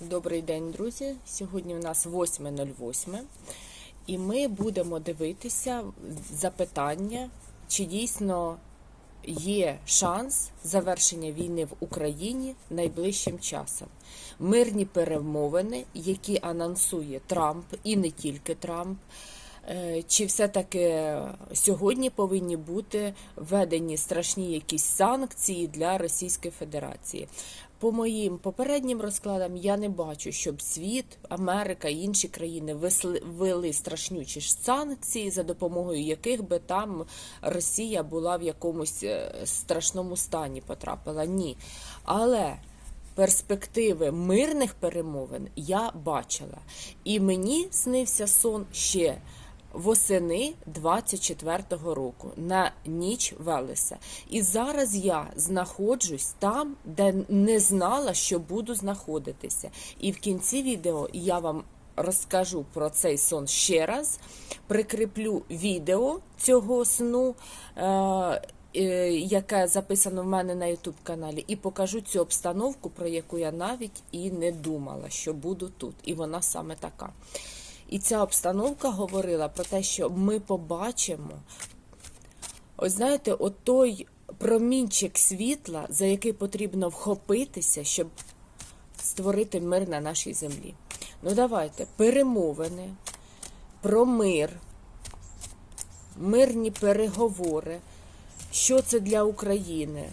Добрий день, друзі. Сьогодні у нас 8.08 і ми будемо дивитися запитання, чи дійсно є шанс завершення війни в Україні найближчим часом. Мирні перемовини, які анонсує Трамп і не тільки Трамп. Е, Чи все-таки сьогодні повинні бути введені страшні якісь санкції для Російської Федерації? По моїм попереднім розкладам я не бачу, щоб світ, Америка і інші країни ввели страшнючі санкції, за допомогою яких би там Росія була в якомусь е, страшному стані потрапила. Ні. Але перспективи мирних перемовин я бачила. І мені снився сон ще восени 24-го року на ніч Велеса. І зараз я знаходжусь там, де не знала, що буду знаходитися. І в кінці відео я вам розкажу про цей сон ще раз, прикріплю відео цього сну. Е- е, яке записано в мене на YouTube каналі, і покажу цю обстановку, про яку я навіть і не думала, що буду тут. І вона саме така. І ця обстановка говорила про те, що ми побачимо, ось знаєте, той промінчик світла, за який потрібно вхопитися, щоб створити мир на нашій землі. Ну, давайте, перемовини про мир, мирні переговори. Що це для України?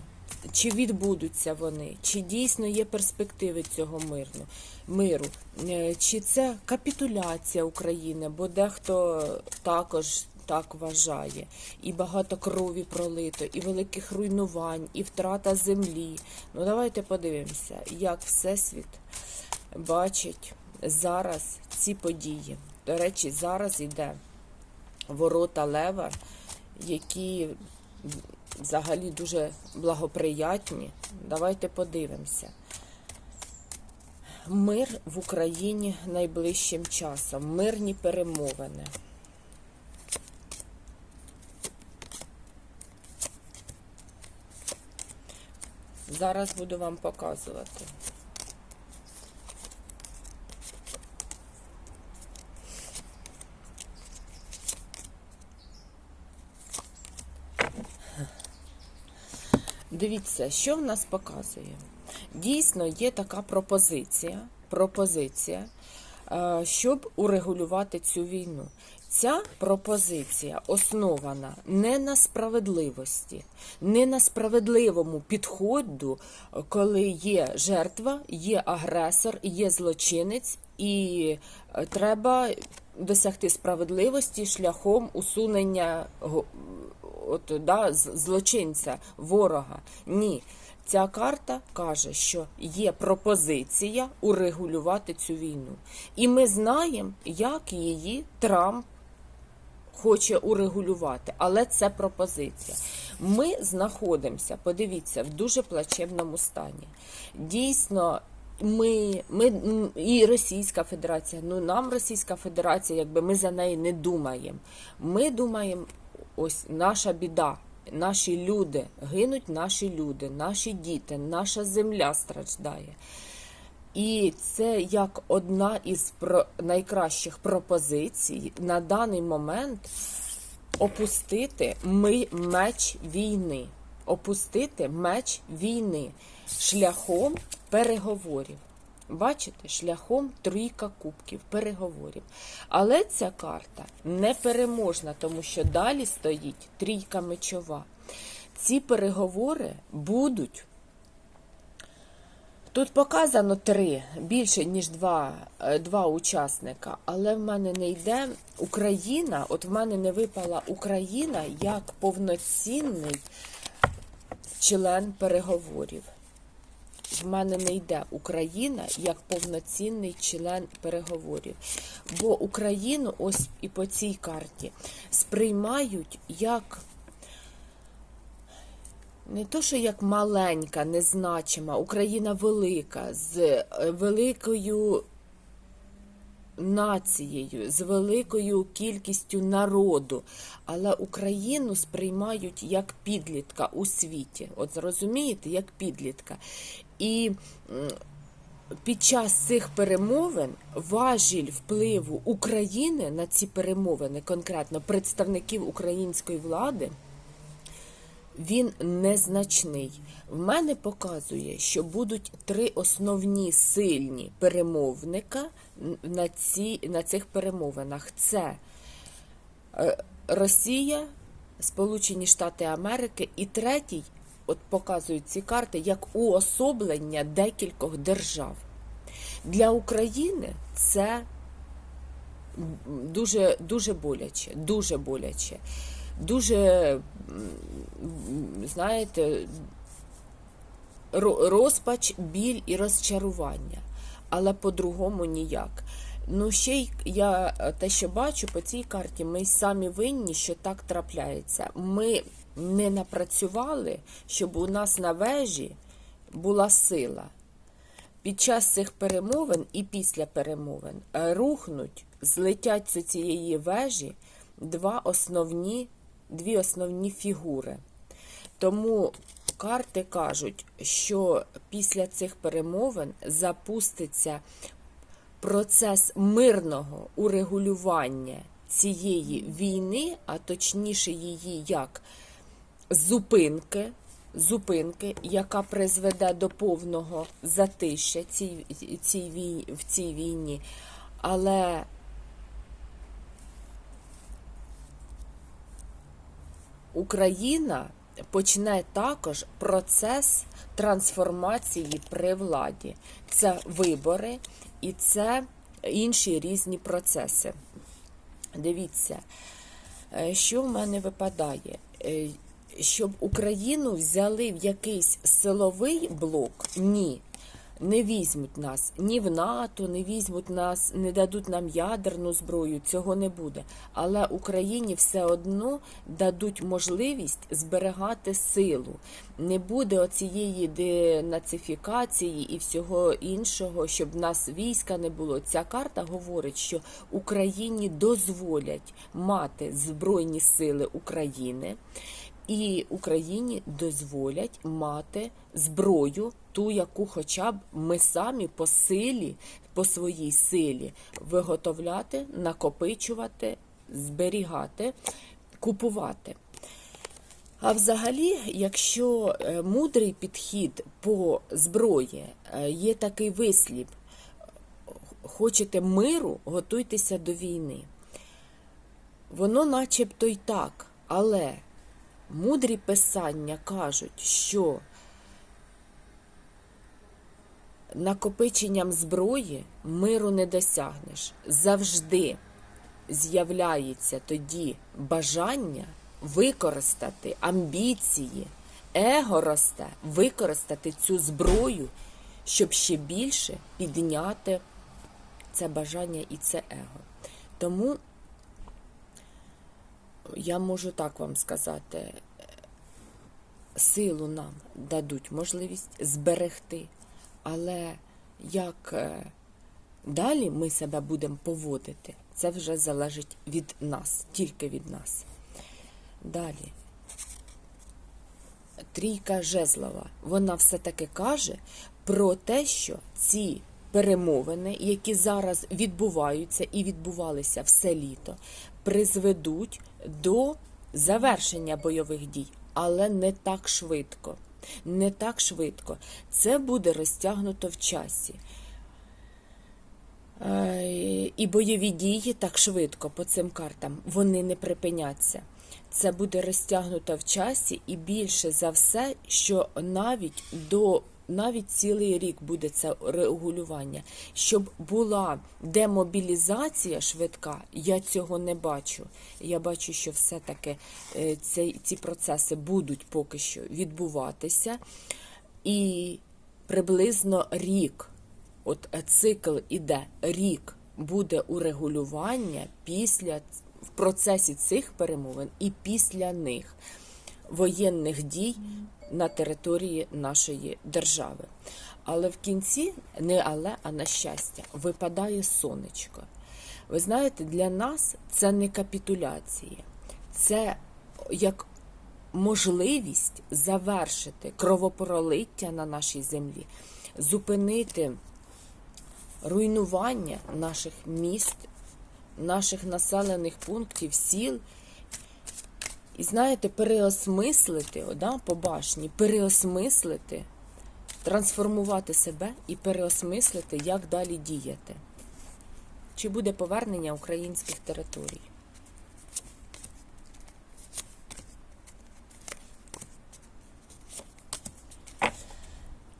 Чи відбудуться вони? Чи дійсно є перспективи цього мирну, миру? Е, Чи це капітуляція України? Бо дехто також так вважає. І багато крові пролито, і великих руйнувань, і втрата землі. Ну давайте подивимося, як Всесвіт бачить зараз ці події. До речі, зараз йде ворота Лева, які взагалі дуже благоприятні. Давайте подивимося. Мир в Україні найближчим часом, мирні перемовини. Зараз буду вам показувати. Дивіться, що в нас показує. Дійсно, є така пропозиція, пропозиція, е, щоб урегулювати цю війну. Ця пропозиція основана не на справедливості, не на справедливому підходу, коли є жертва, є агресор, є злочинець, і е, треба досягти справедливості шляхом усунення от, да, злочинця, ворога. Ні. Ця карта каже, що є пропозиція урегулювати цю війну. І ми знаємо, як її Трамп хоче урегулювати, але це пропозиція. Ми знаходимося, подивіться, в дуже плачевному стані. Дійсно, ми, ми і Російська Федерація, ну нам Російська Федерація, якби ми за неї не думаємо. Ми думаємо, ось наша біда. Наші люди гинуть, наші люди, наші діти, наша земля страждає. І це як одна із найкращих пропозицій на даний момент опустити ми меч війни. Опустити меч війни шляхом переговорів. Бачите, шляхом трійка кубків, переговорів. Але ця карта непереможна, тому що далі стоїть трійка мечова. Ці переговори будуть Тут показано три, більше ніж два, е, два учасника, але в мене не йде Україна. От в мене не випала Україна як повноцінний член переговорів. В мене не йде Україна як повноцінний член переговорів. Бо Україну ось і по цій карті сприймають як не то, що як маленька, незначима, Україна велика, з е, великою нацією, з великою кількістю народу, але Україну сприймають як підлітка у світі. От зрозумієте, як підлітка. І під час цих перемовин важіль впливу України на ці перемовини, конкретно представників української влади, він незначний. В мене показує, що будуть три основні сильні перемовника на, ці, на цих перемовинах. Це е, Росія, Сполучені Штати Америки і третій, от показують ці карти, як уособлення декількох держав. Для України це дуже, дуже боляче, дуже боляче, дуже, знаєте, розпач, біль і розчарування. Але по-другому ніяк. Ну, ще й я е, те, що бачу по цій карті, ми самі винні, що так трапляється. Ми не напрацювали, щоб у нас на вежі була сила. Під час цих перемовин і після перемовин е, рухнуть, злетять з цієї вежі два основні, дві основні фігури. Тому карти кажуть, що після цих перемовин запуститься процес мирного урегулювання цієї війни, а точніше її як зупинки, зупинки, яка призведе до повного затища цій, цій війні, в цій війні. Але Україна почне також процес трансформації при владі. Це вибори і це інші різні процеси. Дивіться, е, що в мене випадає? Щоб Україну взяли в якийсь силовий блок? Ні. Не візьмуть нас ні в НАТО, не візьмуть нас, не дадуть нам ядерну зброю, цього не буде. Але Україні все одно дадуть можливість зберігати силу. Не буде оцієї денацифікації і всього іншого, щоб в нас війська не було. Ця карта говорить, що Україні дозволять мати збройні сили України. І Україні дозволять мати зброю, ту, яку хоча б ми самі по силі, по своїй силі виготовляти, накопичувати, зберігати, купувати. А взагалі, якщо е, мудрий підхід по зброї, е, є такий вислів: хочете миру, готуйтеся до війни. Воно начебто й так, але мудрі писання кажуть, що накопиченням зброї миру не досягнеш. Завжди з'являється тоді бажання використати амбіції, его росте, використати цю зброю, щоб ще більше підняти це бажання і це его. Тому я можу так вам сказати, силу нам дадуть можливість зберегти, але як е, далі ми себе будемо поводити, це вже залежить від нас, тільки від нас. Далі. Трійка Жезлова, вона все-таки каже про те, що ці перемовини, які зараз відбуваються і відбувалися все літо, призведуть до завершення бойових дій, але не так швидко. Не так швидко. Це буде розтягнуто в часі. Е, І бойові дії так швидко по цим картам вони не припиняться. Це буде розтягнуто в часі, і більше за все, що навіть до навіть цілий рік буде це регулювання. Щоб була демобілізація швидка, я цього не бачу. Я бачу, що все-таки е, ці, процеси будуть поки що відбуватися. І приблизно рік, от е, цикл іде рік, буде урегулювання після в процесі цих перемовин і після них воєнних дій на території нашої держави. Але в кінці, не але, а на щастя, випадає сонечко. Ви знаєте, для нас це не капітуляція, це як можливість завершити кровопролиття на нашій землі, зупинити руйнування наших міст, наших населених пунктів, сіл. І знаєте, переосмислити, о, да, по башні, переосмислити, трансформувати себе і переосмислити, як далі діяти. Чи буде повернення українських територій?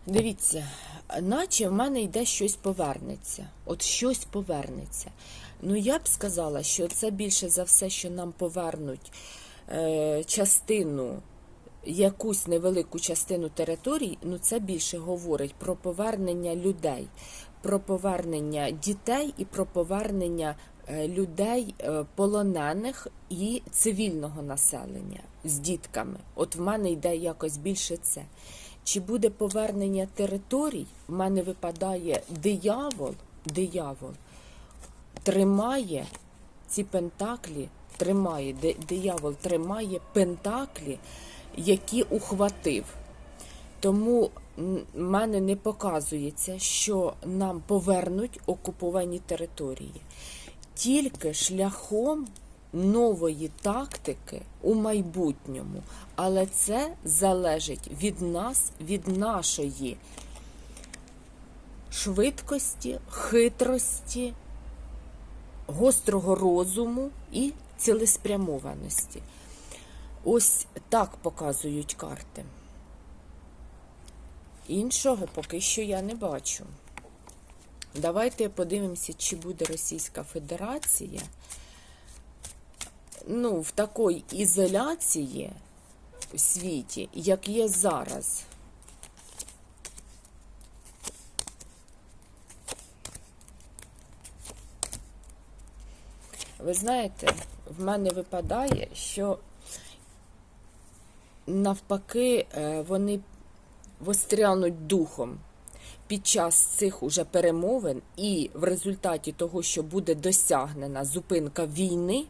Дивіться, наче в мене йде щось повернеться. От щось повернеться. Ну, я б сказала, що це більше за все, що нам повернуть частину, якусь невелику частину територій, ну це більше говорить про повернення людей, про повернення дітей і про повернення е, людей е, полонених і цивільного населення з дітками. От в мене йде якось більше це. Чи буде повернення територій? В мене випадає диявол, диявол тримає ці пентаклі, тримає, ди- диявол тримає пентаклі, які ухватив. Тому в мене не показується, що нам повернуть окуповані території. Тільки шляхом нової тактики у майбутньому. Але це залежить від нас, від нашої швидкості, хитрості, гострого розуму і цілеспрямованості. Ось так показують карти. Іншого поки що я не бачу. Давайте подивимося, чи буде Російська Федерація ну, в такій ізоляції в світі, як є зараз. Ви знаєте, в мене випадає, що навпаки е, вони вострянуть духом під час цих уже перемовин, і в результаті того, що буде досягнена зупинка війни.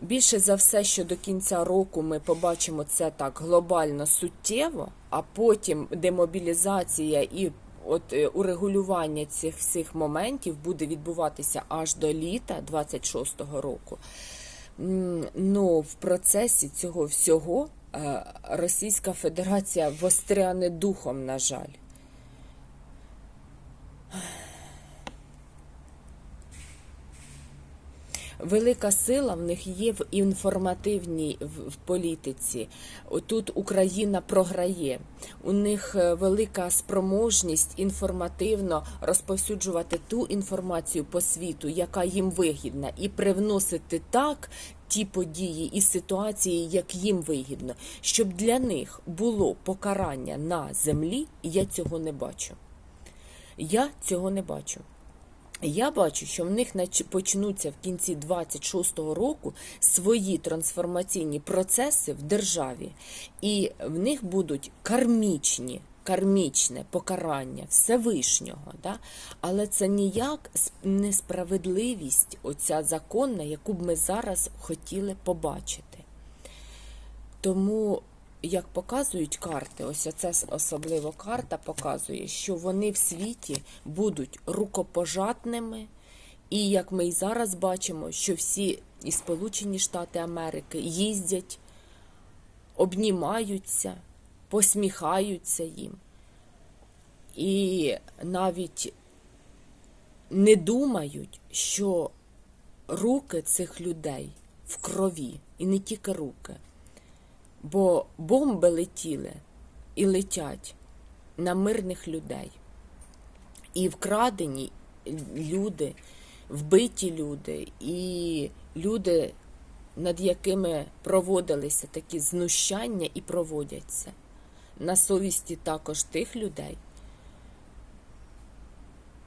Більше за все, що до кінця року ми побачимо це так глобально суттєво, а потім демобілізація і от е, урегулювання цих всіх моментів буде відбуватися аж до літа 26-го року. Ну, в процесі цього всього е, Російська Федерація востряне духом, на жаль. Велика сила в них є в інформативній в, політиці. Тут Україна програє. У них е, велика спроможність інформативно розповсюджувати ту інформацію по світу, яка їм вигідна, і привносити так ті події і ситуації, як їм вигідно, щоб для них було покарання на землі. Я цього не бачу. Я цього не бачу. Я бачу, що в них почнуться в кінці 26-го року свої трансформаційні процеси в державі, і в них будуть кармічні. Кармічне покарання Всевишнього, да? але це ніяк с- не справедливість, оця законна, яку б ми зараз хотіли побачити. Тому, як показують карти, ось ця особливо карта показує, що вони в світі будуть рукопожатними, і як ми і зараз бачимо, що всі і Сполучені Штати Америки їздять, обнімаються, посміхаються їм. І навіть не думають, що руки цих людей в крові, і не тільки руки. Бо бомби летіли і летять на мирних людей. І вкрадені люди, вбиті люди, і люди, над якими проводилися такі знущання і проводяться. На совісті також тих людей,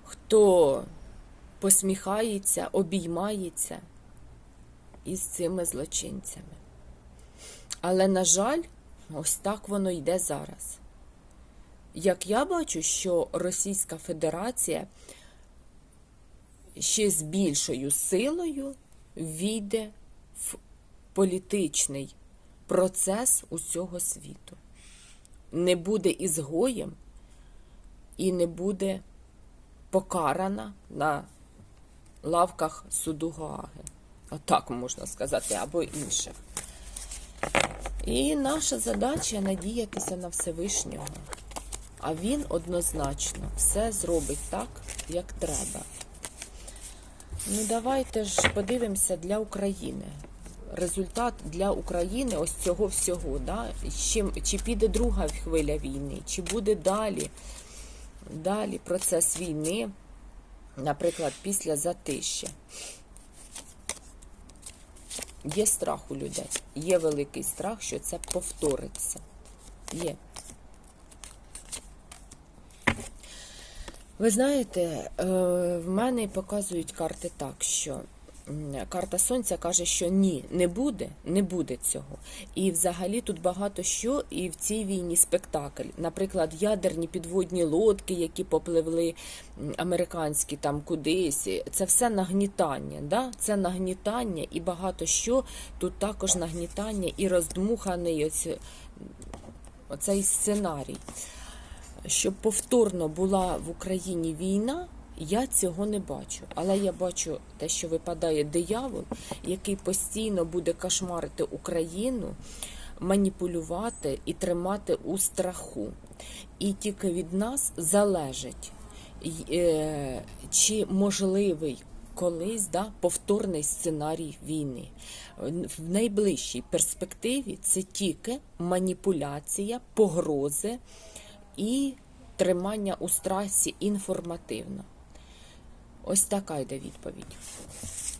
хто посміхається, обіймається із цими злочинцями. Але, на жаль, ось так воно йде зараз. Як я бачу, що Російська Федерація ще з більшою силою війде в політичний процес усього світу. Не буде ізгоєм і не буде покарана на лавках суду Гааги. Отак можна сказати, або інших. І наша задача надіятися на Всевишнього. А він однозначно все зробить так, як треба. Ну, давайте ж подивимося для України. Результат для України ось цього всього. Да? Чи, чи піде друга хвиля війни, чи буде далі, далі процес війни, наприклад, після затища. Є страх у людей, є великий страх, що це повториться. Є. Ви знаєте, е, в мене показують карти так, що карта сонця каже, що ні, не буде, не буде цього. І взагалі тут багато що, і в цій війні спектакль. Наприклад, ядерні підводні лодки, які попливли американські там кудись. Це все нагнітання. Да? Це нагнітання і багато що. Тут також нагнітання і роздмуханий ось, оцей сценарій щоб повторно була в Україні війна, я цього не бачу. Але я бачу те, що випадає диявол, який постійно буде кошмарити Україну, маніпулювати і тримати у страху. І тільки від нас залежить, е, чи можливий колись да, повторний сценарій війни. В найближчій перспективі це тільки маніпуляція, погрози і тримання у страсі інформативно. Ось така йде відповідь.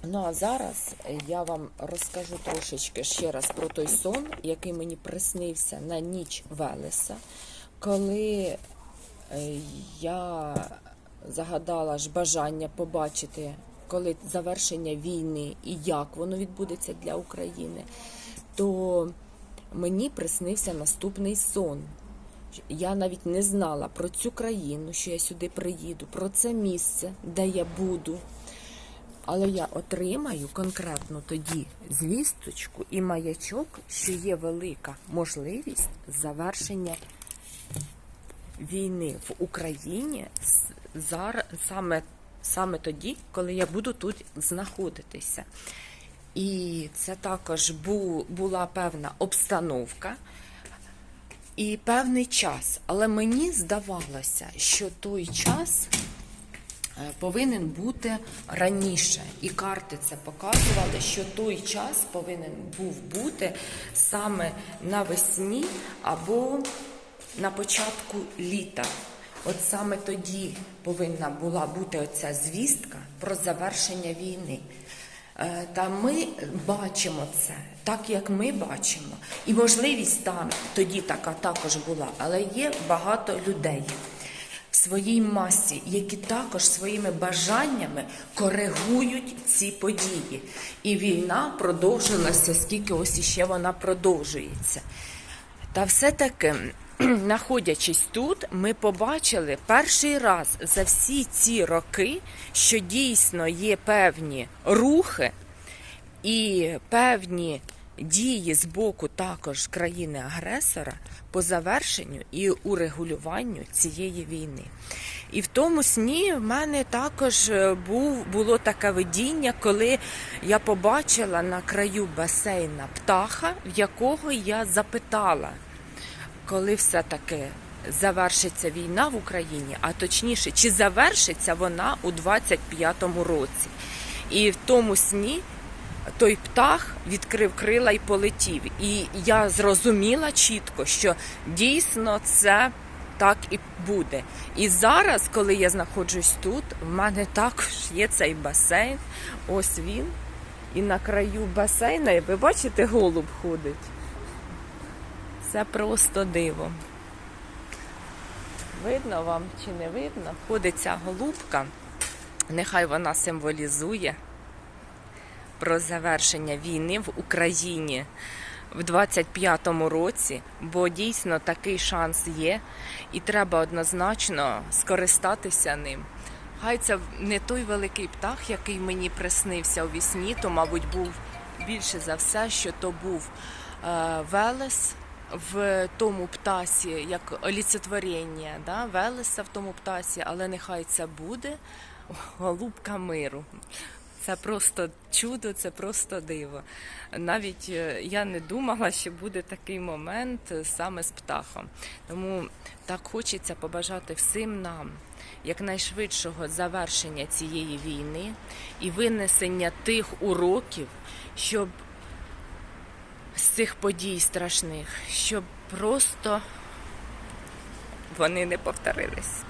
Ну а зараз я вам розкажу трошечки ще раз про той сон, який мені приснився на ніч Велеса, коли е, я загадала ж бажання побачити, коли завершення війни і як воно відбудеться для України, то мені приснився наступний сон. Я навіть не знала про цю країну, що я сюди приїду, про це місце, де я буду. Але я отримаю конкретно тоді звісточку і маячок, що є велика можливість завершення війни в Україні саме, саме тоді, коли я буду тут знаходитися. І це також була певна обстановка і певний час. Але мені здавалося, що той час е, повинен бути раніше. І карти це показували, що той час повинен був бути саме навесні або на початку літа. От саме тоді повинна була бути оця звістка про завершення війни. Е, Та ми бачимо це так, як ми бачимо, і можливість там тоді така також була, але є багато людей в своїй масі, які також своїми бажаннями коригують ці події. І війна продовжилася, скільки ось іще вона продовжується. Та все-таки, знаходячись тут, ми побачили перший раз за всі ці роки, що дійсно є певні рухи і певні дії з боку також країни-агресора по завершенню і урегулюванню цієї війни. І в тому сні в мене також е, був, було таке видіння, коли я побачила на краю басейна птаха, в якого я запитала, коли все-таки завершиться війна в Україні, а точніше, чи завершиться вона у 25-му році. І в тому сні той птах відкрив крила і полетів. І я зрозуміла чітко, що дійсно це так і буде. І зараз, коли я знаходжусь тут, в мене також є цей басейн. Ось він. І на краю басейна, ви бачите, голуб ходить. Це просто диво. Видно вам чи не видно? Ходить ця голубка. Нехай вона символізує про завершення війни в Україні в 25-му році, бо дійсно такий шанс є, і треба однозначно скористатися ним. Хай це не той великий птах, який мені приснився у вісні, то, мабуть, був більше за все, що то був е, Велес, в тому птасі, як олицетворення да, Велеса в тому птасі, але нехай це буде голубка миру. Це просто чудо, це просто диво. Навіть е, я не думала, що буде такий момент е, саме з птахом. Тому так хочеться побажати всім нам якнайшвидшого завершення цієї війни і винесення тих уроків, щоб з цих подій страшних, щоб просто вони не повторились.